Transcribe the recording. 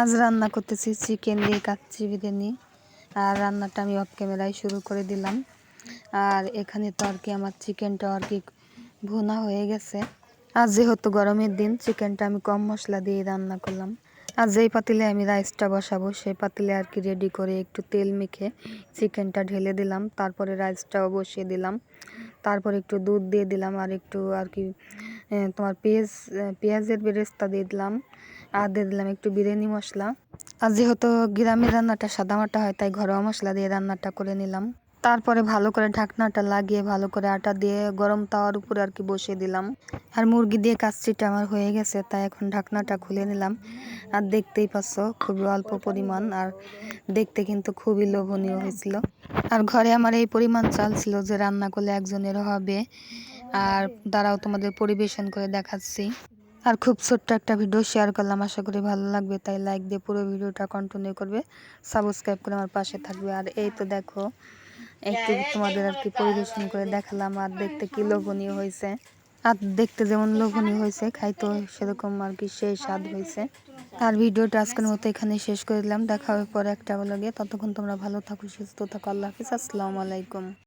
আজ রান্না করতেছি চিকেন দিয়ে কাচ্চি বিরিয়ানি আর রান্নাটা আমি অফ ক্যামেরায় শুরু করে দিলাম। আর এখানে তো আর কি আমার চিকেনটা আর কি ভুনা হয়ে গেছে। আর যেহেতু গরমের দিন, চিকেনটা আমি কম মশলা দিয়ে রান্না করলাম। আর যেই পাতিলে আমি রাইসটা বসাবো, সেই পাতিলে আর কি রেডি করে একটু তেল মেখে চিকেনটা ঢেলে দিলাম। তারপরে রাইসটাও বসিয়ে দিলাম। তারপর একটু দুধ দিয়ে দিলাম আর একটু আর কি তোমার পেঁয়াজ পেঁয়াজের বেরেস্তা দিয়ে দিলাম। আর দিয়ে দিলাম একটু বিরিয়ানি মশলা। আর যেহেতু গ্রামের রান্নাটা সাদামাটা হয়, তাই ঘরোয়া মশলা দিয়ে রান্নাটা করে নিলাম। তারপরে ভালো করে ঢাকনাটা লাগিয়ে ভালো করে আটা দিয়ে গরম তাওয়ার উপরে আর কি বসিয়ে দিলাম। আর মুরগি দিয়ে কাচ্চিটা আমার হয়ে গেছে, তাই এখন ঢাকনাটা খুলে নিলাম। আর দেখতেই পাচ্ছ, খুবই অল্প পরিমাণ, আর দেখতে কিন্তু খুবই লোভনীয় হয়েছিল। আর ঘরে আমার এই পরিমাণ চাল ছিল যে রান্না করলে একজনের হবে। আর দাঁড়াও তোমাদের পরিবেশন করে দেখাচ্ছি। আর খুব ছোট্ট একটা ভিডিও শেয়ার করলাম, আশা করি ভালো লাগবে। তাই লাইক দিয়ে পুরো ভিডিওটা কন্টিনিউ করবে সাবস্ক্রাইব করে আমার পাশে থাকবে। আর এই তো দেখো, একটু তোমাদের আর কি পরিবেশন করে দেখালাম, আর দেখতে কি লোভনীয় হয়েছে। আর দেখতে যেমন লোভনীয় হয়েছে, খাইতেও সেরকম আর কি সেই স্বাদ হয়েছে। আর ভিডিওটা আজকের মতো এখানে শেষ করে দিলাম দেখা হবে পরে একটা বলে ততক্ষণ তোমরা ভালো থাকো, সুস্থ থাকো। আল্লাহ হাফিজ। আসসালামু আলাইকুম।